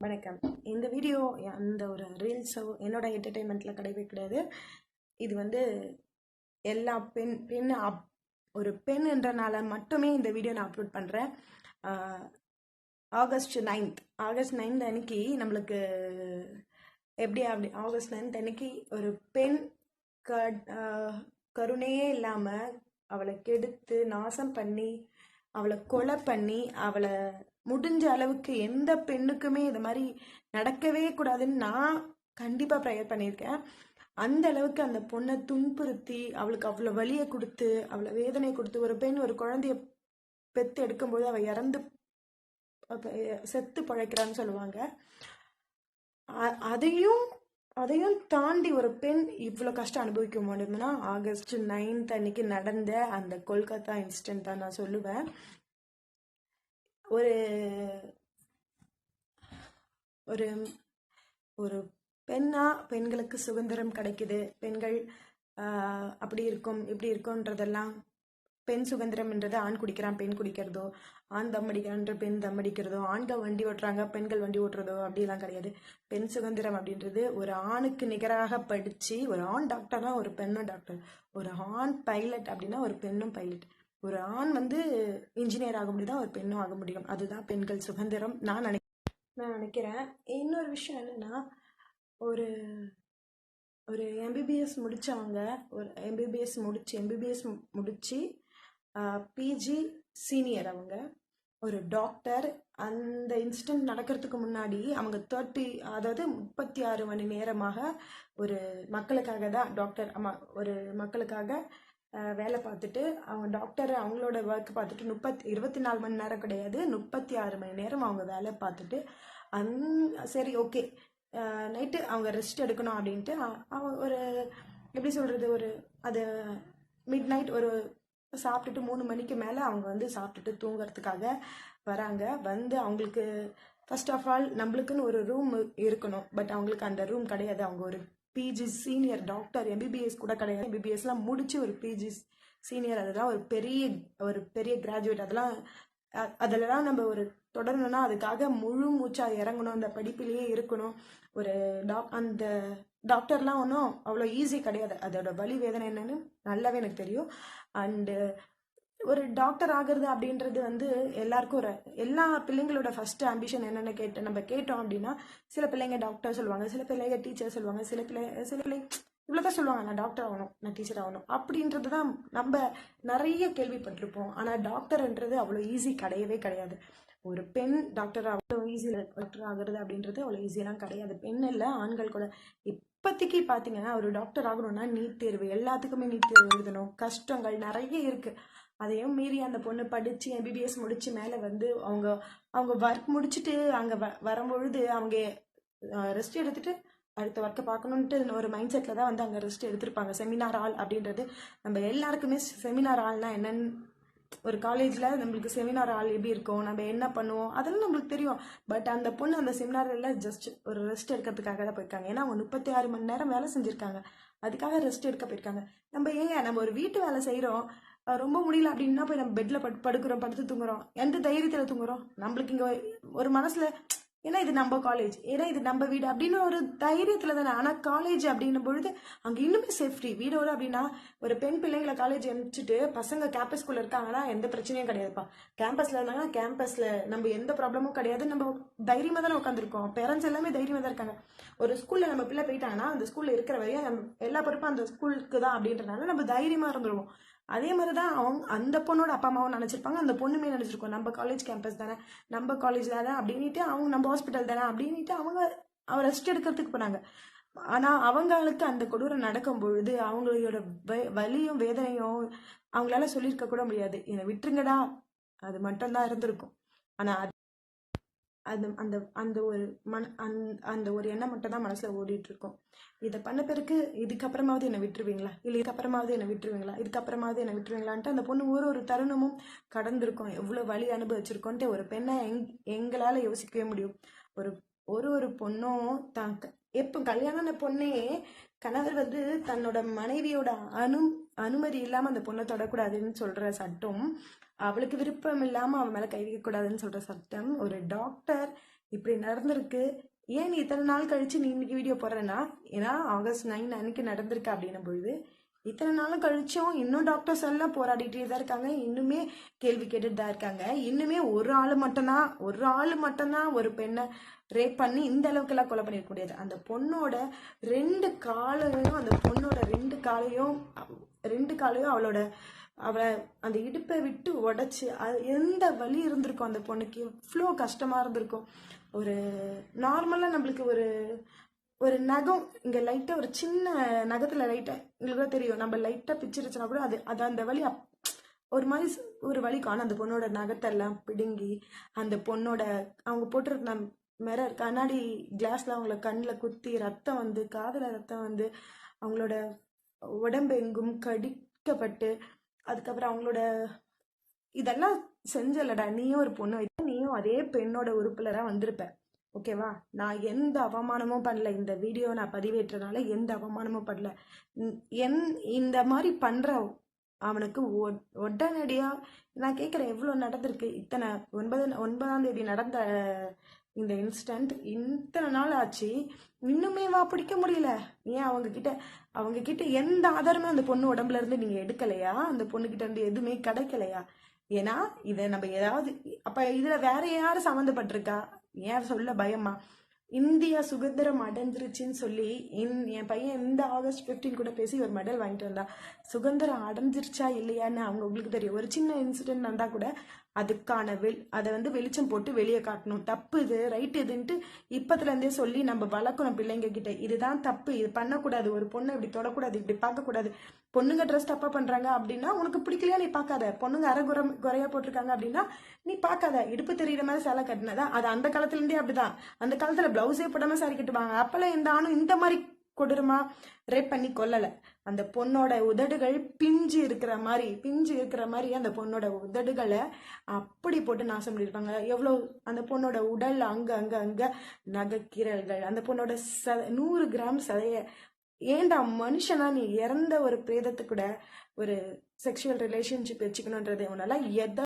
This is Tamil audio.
வணக்கம். இந்த வீடியோ அந்த ஒரு ரீல்ஸோ என்னோட என்டர்டெயின்மெண்ட்டில் கிடையவே கிடையாது. இது வந்து எல்லா பெண் பெண் அப் ஒரு பெண்ன்றனால மட்டுமே இந்த வீடியோ நான் அப்லோட் பண்ணுறேன் ஆகஸ்ட் நைன்த் ஆகஸ்ட் நைன்த் அன்னைக்கு நம்மளுக்கு எப்படி அப்படி ஆகஸ்ட் நைன்த் அன்னைக்கு ஒரு பெண் க கருணையே இல்லாமல் அவளை கெடுத்து நாசம் பண்ணி அவளை கொலை பண்ணி அவளை முடிஞ்ச அளவுக்கு எந்த பெண்ணுக்குமே இது மாதிரி நடக்கவே கூடாதுன்னு நான் கண்டிப்பாக ப்ரேயர் பண்ணியிருக்கேன். அந்த அளவுக்கு அந்த பொண்ணை துன்புறுத்தி அவளுக்கு அவ்வளோ வலியை கொடுத்து அவ்வளோ வேதனை கொடுத்து ஒரு பெண் ஒரு குழந்தைய பெத்து எடுக்கும்போது அவள் இறந்து செத்து பழைக்கிறான்னு சொல்லுவாங்க. அதையும் அதையும் தாண்டி ஒரு பெண் இவ்வளோ கஷ்டம் அனுபவிக்க முடியும்னா ஆகஸ்ட் நைன்த் அன்னைக்கு நடந்த அந்த கொல்கத்தா இன்சிடென்ட் தான் நான் சொல்லுவேன். ஒரு ஒரு ஒரு பெண்ணா பெண்களுக்கு சுதந்திரம் கிடைக்குது. பெண்கள் அப்படி இருக்கும் இப்படி இருக்கும்ன்றதெல்லாம் பெண் சுதந்திரம்ன்றது ஆண் குடிக்கிறான் பெண் குடிக்கிறதோ ஆண் தம் அடிக்கிறான்ற பெண் தம் அடிக்கிறதோ ஆண்கள் வண்டி ஓட்டுறாங்க பெண்கள் வண்டி ஓட்டுறதோ அப்படிலாம் கிடையாது. பெண் சுதந்திரம் அப்படின்றது ஒரு ஆணுக்கு நிகராக படித்து ஒரு ஆண் டாக்டர்னா ஒரு பெண்ணும் டாக்டர் ஒரு ஆண் பைலட் அப்படின்னா ஒரு பெண்ணும் பைலட் ஒரு ஆண் வந்து இன்ஜினியர் ஆக முடியுதா ஒரு பெண்ணும் ஆக முடியும். அதுதான் பெண்கள் சுதந்திரம். நான் நினை நான் நினைக்கிறேன். இன்னொரு விஷயம் என்னன்னா ஒரு ஒரு எம்பிபிஎஸ் முடித்தவங்க ஒரு எம்பிபிஎஸ் முடிச்சு எம்பிபிஎஸ் முடித்து பிஜி சீனியர் அவங்க ஒரு டாக்டர் அந்த இன்சிடென்ட் நடக்கிறதுக்கு முன்னாடி அவங்க தேர்ட்டி அதாவது முப்பத்தி ஆறு மணி நேரமாக ஒரு மக்களுக்காக தான் டாக்டர் ஆமாம் ஒரு மக்களுக்காக வேலை பார்த்துட்டு அவங்க டாக்டர் அவங்களோட ஒர்க் பார்த்துட்டு முப்பத்தி இருபத்தி நாலு மணி நேரம் கிடையாது. முப்பத்தி ஆறு மணி நேரம் அவங்க வேலை பார்த்துட்டு அந் சரி ஓகே நைட்டு அவங்க ரெஸ்ட் எடுக்கணும் அப்படின்ட்டு அவங்க ஒரு எப்படி சொல்கிறது ஒரு அது மிட் நைட் ஒரு சாப்பிட்டுட்டு மூணு மணிக்கு மேலே அவங்க வந்து சாப்பிட்டுட்டு தூங்குறதுக்காக வராங்க. வந்து அவங்களுக்கு ஃபர்ஸ்ட் ஆஃப் ஆல் நம்மளுக்குன்னு ஒரு ரூம் இருக்கணும். பட் அவங்களுக்கு அந்த ரூம் கிடையாது. அவங்க ஒரு பிஜி சீனியர் டாக்டர் எம்பிபிஎஸ் கூட கிடையாது. எம்பிபிஎஸ்லாம் முடிச்சு ஒரு பிஜி சீனியர் அதெல்லாம் ஒரு பெரிய ஒரு பெரிய கிராஜுவேட் அதெல்லாம் அதெல்லாம் நம்ம ஒரு தொடரணும்னா அதுக்காக முழு மூச்சா இறங்கணும். அந்த படிப்பிலேயே இருக்கணும். ஒரு டாக் அந்த டாக்டர்லாம் ஒன்றும் அவ்வளோ ஈஸி கிடையாது. அதோட வலி வேதனை என்னன்னு நல்லாவே எனக்கு தெரியும். அண்டு ஒரு டாக்டர் ஆகிறது அப்படின்றது வந்து எல்லாருக்கும் ஒரு எல்லா பிள்ளைங்களோட ஃபர்ஸ்ட் ஆம்பிஷன் என்னென்னு கேட்டு நம்ம கேட்டோம் அப்படின்னா சில பிள்ளைங்க டாக்டர் சொல்லுவாங்க சில பிள்ளைங்க டீச்சர் சொல்லுவாங்க சில பிள்ளை சில பிள்ளைங்க இவ்வளோதான் சொல்லுவாங்க நான் டாக்டர் ஆகணும் நான் டீச்சர் ஆகணும். அப்படின்றது தான் நம்ம நிறைய கேள்விப்பட்டிருப்போம். ஆனால் டாக்டர்ன்றது அவ்வளோ ஈஸி கிடையவே கிடையாது. ஒரு பெண் டாக்டர் அவ்வளோ ஈஸியில் டாக்டர் ஆகுறது அப்படின்றது அவ்வளோ ஈஸியெல்லாம் கிடையாது. பெண் இல்லை ஆண்கள் கூட. இப்போதைக்கு பார்த்தீங்கன்னா ஒரு டாக்டர் ஆகணும்னா நீட் தேர்வு எல்லாத்துக்குமே நீட் தேர்வு எழுதணும். கஷ்டங்கள் நிறைய இருக்குது அதையும் மீறி அந்த பொண்ணு படித்து எம்பிபிஎஸ் முடிச்சு மேலே வந்து அவங்க அவங்க ஒர்க் முடிச்சுட்டு அங்கே வ வரும்பொழுது அவங்க ரெஸ்ட் எடுத்துட்டு அடுத்த ஒர்க்கை பார்க்கணுன்ட்டு ஒரு மைண்ட் செட்டில் தான் வந்து அங்கே ரெஸ்ட் எடுத்திருப்பாங்க. செமினார் ஆள் அப்படின்றது நம்ம எல்லாருக்குமே செமினார் ஆள்னா என்னன்னு ஒரு காலேஜில் நம்மளுக்கு செமினார் ஆள் எப்படி இருக்கும் நம்ம என்ன பண்ணுவோம் அதெல்லாம் நம்மளுக்கு தெரியும். பட் அந்த பொண்ணு அந்த செமினாரில் ஜஸ்ட் ஒரு ரெஸ்ட் எடுக்கிறதுக்காக தான் போயிருக்காங்க. ஏன்னா அவங்க முப்பத்தி ஆறு மணி நேரம் வேலை செஞ்சுருக்காங்க. அதுக்காக ரெஸ்ட் எடுக்க போயிருக்காங்க. நம்ம ஏங்க நம்ம ஒரு வீட்டு வேலை செய்கிறோம் ரொம்ப முடியல அப்படின்னா போய் நம்ம பெட்டில் படு படுக்கிறோம் படுத்து தூங்குறோம். எந்த தைரியத்தில் தூங்குறோம்? நம்மளுக்கு இங்கே ஒரு மனசில் ஏன்னா இது நம்ம காலேஜ் ஏன்னா இது நம்ம வீடு அப்படின்னு ஒரு தைரியத்தில் தானே. ஆனால் காலேஜ் அப்படின்னும் பொழுது அங்கே இன்னுமே சேஃப்டி வீடோட அப்படின்னா ஒரு பெண் பிள்ளைங்களை காலேஜ் அனுப்பிச்சிட்டு பசங்க கேம்பஸ்குள்ளே இருக்காங்கன்னா எந்த பிரச்சனையும் கிடையாதுப்பா. கேம்பஸில் இருந்தாங்கன்னா கேம்பஸில் நம்ம எந்த ப்ராப்ளமும் கிடையாது நம்ம தைரியமாக தானே உட்காந்துருக்கோம் பேரண்ட்ஸ் எல்லாமே தைரியமாக தான் இருக்காங்க. ஒரு ஸ்கூலில் நம்ம பிள்ளை போயிட்டாங்கன்னா அந்த ஸ்கூலில் இருக்கிற வரையும் நம்ம எல்லா பொறுப்பும் அந்த ஸ்கூலுக்கு தான் அப்படின்றனால நம்ம தைரியமாக இருந்துருவோம். அதே மாதிரி தான் அவங்க அந்த பொண்ணோட அப்பா அம்மாவும் நினச்சிருப்பாங்க. அந்த பொண்ணுமே நினச்சிருக்கோம். நம்ம காலேஜ் கேம்பஸ் தானே நம்ம காலேஜ் தானே அப்படின்ட்டு அவங்க நம்ம ஹாஸ்பிட்டல் தானே அப்படின்ட்டு அவங்க அவ ரெஸ்ட் எடுக்கிறதுக்கு போனாங்க. ஆனால் அவங்களுக்கு அந்த கொடூரம் நடக்கும் பொழுது அவங்களோட வ- வலியும் வேதனையும் அவங்களால சொல்லியிருக்க கூட முடியாது. என்னை விட்டுருங்கடா. அது மட்டும்தான் இருந்திருக்கும். ஆனால் அது அந்த அந்த ஒரு மன அந் அந்த ஒரு எண்ணம் மட்டும் தான் மனசில் ஓடிட்டு இருக்கும் இதை பண்ண பிறகு இதுக்கப்புறமாவது என்னை விட்டுருவீங்களா? இல்லை இதுக்கப்புறமாவது என்னை விட்டுருவீங்களா? இதுக்கப்புறமாவது என்னை விட்டுருவீங்களான்ட்டு அந்த பொண்ணு ஒரு ஒரு தருணமும் கடந்திருக்கும். எவ்வளோ வழி அனுபவிச்சிருக்கோன்ட்டு ஒரு பெண்ணை எங் எங்களால் யோசிக்கவே முடியும். ஒரு ஒரு ஒரு பொண்ணும் தான் எப்போ கல்யாணமான பொண்ணே கணவர் வந்து தன்னோட மனைவியோட அனு அனுமதி இல்லாமல் அந்த பொண்ணை தொடக்கூடாதுன்னு சொல்கிற சட்டம் அவளுக்கு விருப்பம் இல்லாமல் அவன் மேலே கை வைக்கக்கூடாதுன்னு சொல்கிற சட்டம் ஒரு டாக்டர் இப்படி நடந்திருக்கு. ஏன் நீ இத்தனை நாள் கழித்து நீ இன்னைக்கு வீடியோ போடுறேன்னா ஏன்னா ஆகஸ்ட் நைன் அன்னைக்கு நடந்திருக்கு அப்படின்னும் பொழுது இத்தனை நாளும் கழிச்சும் இன்னும் டாக்டர்ஸ் எல்லாம் போராடிட்டே தான் இருக்காங்க. இன்னுமே கேள்வி கேட்டுட்டு தான் இருக்காங்க. இன்னுமே ஒரு ஆள் மட்டும்தான் ஒரு ஆள் மட்டும்தான் ஒரு பெண்ணை ரேப் பண்ணி இந்த அளவுக்கு எல்லாம் கொலை பண்ணிருக்க முடியாது. அந்த பொண்ணோட ரெண்டு காலையும் அந்த பொண்ணோட ரெண்டு காலையும் ரெண்டு காலையும் அவளோட அவளை அந்த இடுப்பை விட்டு உடச்சி அது எந்த வலி இருந்திருக்கும் அந்த பொண்ணுக்கு? எவ்வளோ கஷ்டமாக இருந்திருக்கும். ஒரு நார்மலாக நம்மளுக்கு ஒரு ஒரு நகம் இங்கே லைட்டாக ஒரு சின்ன நகத்தில் லைட்டாக எங்களுக்கு தான் தெரியும். நம்ம லைட்டாக பிச்சிருச்சுனா கூட அது அது அந்த வழி அப் ஒரு மாதிரி ஒரு வழி காணும். அந்த பொண்ணோட நகத்தெல்லாம் பிடுங்கி அந்த பொண்ணோட அவங்க போட்டிருக்க மிரர் கண்ணாடி கிளாஸில் அவங்கள கண்ணில் குத்தி ரத்தம் வந்து காதில் ரத்தம் வந்து அவங்களோட உடம்பு எங்கும் கடிக்கப்பட்டு அதுக்கப்புறம் அவங்களோட இதெல்லாம் செஞ்சலடா. நீயும் ஒரு பொண்ணு நீயும் அதே பெண்ணோட உறுப்புல தான் வந்திருப்ப. ஓகேவா? நான் எந்த அவமானமும் பண்ணல. இந்த வீடியோ நான் பதிவேற்றனால எந்த அவமானமும் பண்ணல. என் இந்த மாதிரி பண்ற அவனுக்கு ஒ- உடனடியா நான் கேட்குறேன் எவ்வளோ நடந்திருக்கு? இத்தனை ஒன்பது ஒன்பதாம் தேதி நடந்த இந்த இன்ஸ்டன்ட் இத்தனை நாள் ஆச்சு இன்னுமே வா பிடிக்க முடியல. ஏன் அவங்க கிட்ட அவங்க கிட்ட எந்த ஆதாரமே அந்த பொண்ணு உடம்புல இருந்து நீங்க எடுக்கலையா? அந்த பொண்ணு கிட்ட இருந்து எதுவுமே கிடைக்கலையா? ஏன்னா இதை நம்ம ஏதாவது அப்ப இதுல வேற யாரும் சம்மந்தப்பட்டிருக்கா? ஏன் சொல்ல பயமா? இந்தியா சுதந்திரம் அடைஞ்சிருச்சுன்னு சொல்லி என் என் பையன் இந்த ஆகஸ்ட் 15 கூட பேசி ஒரு மெடல் வாங்கிட்டு வந்தா சுதந்திரம் அடைஞ்சிருச்சா இல்லையான்னு அவங்க உங்களுக்கு தெரியும். ஒரு சின்ன இன்சிடென்ட் வந்தா கூட அதுக்கான வெள் அதை வந்து வெளிச்சம் போட்டு வெளியே காட்டணும். தப்பு இது ரைட் இதுன்ட்டு இப்பத்துலேருந்தே சொல்லி நம்ம வளர்க்கணும் பிள்ளைங்க கிட்ட. இதுதான் தப்பு. இது பண்ணக்கூடாது. ஒரு பொண்ணை இப்படி தொடக்கூடாது இப்படி பார்க்கக்கூடாது. பொண்ணுங்க ட்ரெஸ் தப்பாக பண்ணுறாங்க அப்படின்னா உனக்கு பிடிக்கலையா? நீ பார்க்காத. பொண்ணுங்க அரைகுறம் குறையாக போட்டிருக்காங்க அப்படின்னா நீ பார்க்காத. இடுப்பு தெரியுற மாதிரி சேலை கட்டினதா? அது அந்த காலத்துலேருந்தே அப்படிதான். அந்த காலத்தில் ப்ளவுஸே போடாமல் சாரி கட்டுவாங்க. அப்போல்லாம் எந்த ஆணும் இந்த மாதிரி கொடூரமா ரேப் பண்ணி கொல்லலை. அந்த பொண்ணோட உதடுகள் பிஞ்சு இருக்கிற மாதிரி பிஞ்சு இருக்கிற மாதிரி அந்த பொண்ணோட உதடுகளை அப்படி போட்டு நாசம் பண்ணியிருப்பாங்க. எவ்வளோ அந்த பொண்ணோட உடல் அங்கே அங்கே அங்கே நகைக்கீரல்கள் அந்த பொண்ணோட ச நூறு கிராம் சதைய. ஏன்டா மனுஷனா நீ இறந்த ஒரு பிரேதத்து கூட ஒரு செக்ஷுவல் ரிலேஷன்ஷிப் வச்சுக்கணுன்றது உன்னால எதை